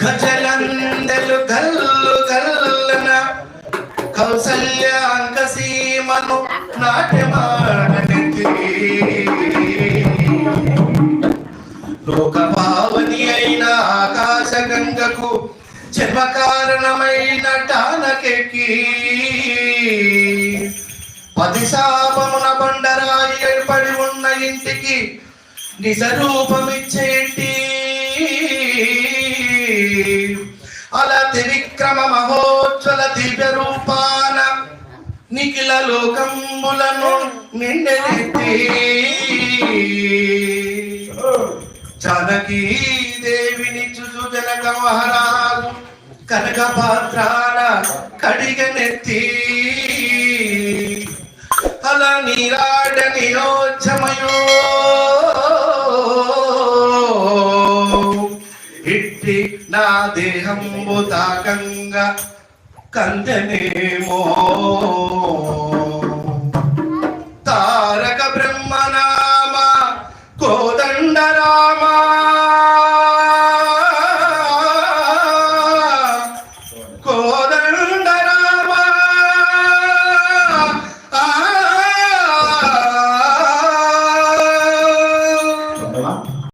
ఖజలందలు గల్లు గల్లన కౌసల్యాంక సీమను లోక భావని అయిన ఆకాశ గంగకు జన్మ కారణమైన టానకెక్కి. పది శాపమున బండరాయి ఏర్పడి ఉన్న ఇంటికి నిజరూపమిచ్చే అలతి విక్రమ మహోజ్వల దివ్య రూపాన నిఖిల లోకములను నిండెత్తి జనకీ దేవిని చుసు జనక మహారాజు కనక పాత్రాన కడిగనెత్తి అలా నీరాడ నియోజమయో ఇది నా దేహం తాకంగా కందనేమో తారక బ్రహ్మ